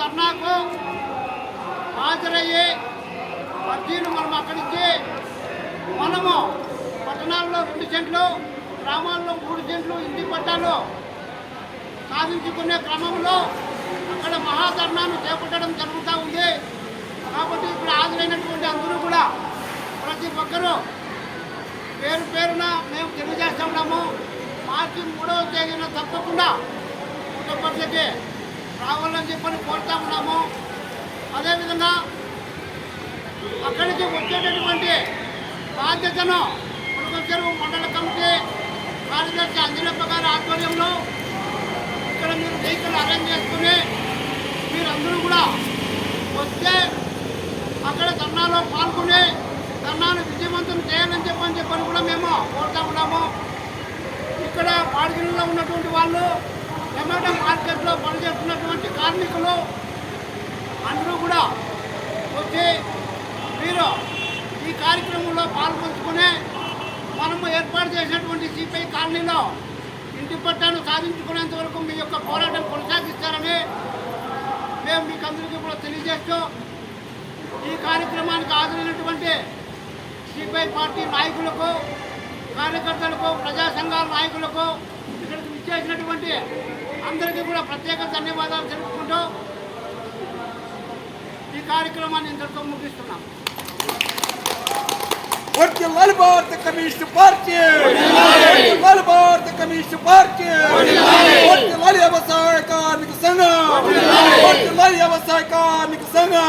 ధర్నాకు హాజరయ్యి అర్జీలు మనం అక్కడికి మనము పట్టణాల్లో రెండు సెంట్లు గ్రామాల్లో మూడు సెంట్లు ఇంటి పట్టాలు సాధించుకునే క్రమంలో అక్కడ మహాధర్నాను చేపట్టడం జరుగుతూ ఉంది. కాబట్టి ఇక్కడ హాజరైనటువంటి అందరూ కూడా ప్రతి ఒక్కరూ పేరు పేరున మేము తెలియజేస్తా ఉన్నాము. మార్చి మూడవ తేదీన తప్పకుండా పుట్టపర్తికి రావాలని చెప్పని కోరుతా ఉన్నాము. అదేవిధంగా అక్కడికి వచ్చేటటువంటి బాధ్యతను పుట్టపర్తి మండల కమిటీ కార్యదర్శి అంజనప్ప గారి ఆధ్వర్యంలో ఇక్కడ మీరు వెహికల్ అరేంజ్ చేసుకుని మీరందరూ కూడా వస్తే అక్కడ ధర్నాలో పాల్గొని ధర్నాను విజయవంతం చేయాలని చెప్పని చెప్పని కూడా మేము కోరుతా ఉన్నాము. ఇక్కడ బాడిగిల్లో ఉన్నటువంటి వాళ్ళు టమాటా మార్కెట్లో పనిచేస్తున్నటువంటి కార్మికులు అందరూ కూడా వచ్చి మీరు ఈ కార్యక్రమంలో పాల్గొంచుకునే మనము ఏర్పాటు చేసినటువంటి సిపిఐ కాలనీలో ఇంటి పట్టాను సాధించుకునేంత వరకు మీ యొక్క పోరాటం కొనసాగిస్తారని మేము మీకు అందరికీ కూడా తెలియజేస్తూ ఈ కార్యక్రమానికి హాజరైనటువంటి సిపిఐ పార్టీ నాయకులకు కార్యకర్తలకు ప్రజా సంఘాల నాయకులకు చేసినటువంటి అందరికీ కూడా ప్రత్యేక ధన్యవాదాలు తెలుపుకుంటూ ఈ కార్యక్రమాన్ని ఇంతటితో ముగిస్తున్నాం. వర్ధిల్లాలి భారత కమ్యూనిస్ట్ పార్టీ వర్ధిల్లాలి భారత కమ్యూనిస్ట్ పార్టీ వర్ధిల్లాలి వ్యవసాయ కార్మిక సంఘం వర్ధిల్లాలి వ్యవసాయ కార్మిక సంఘం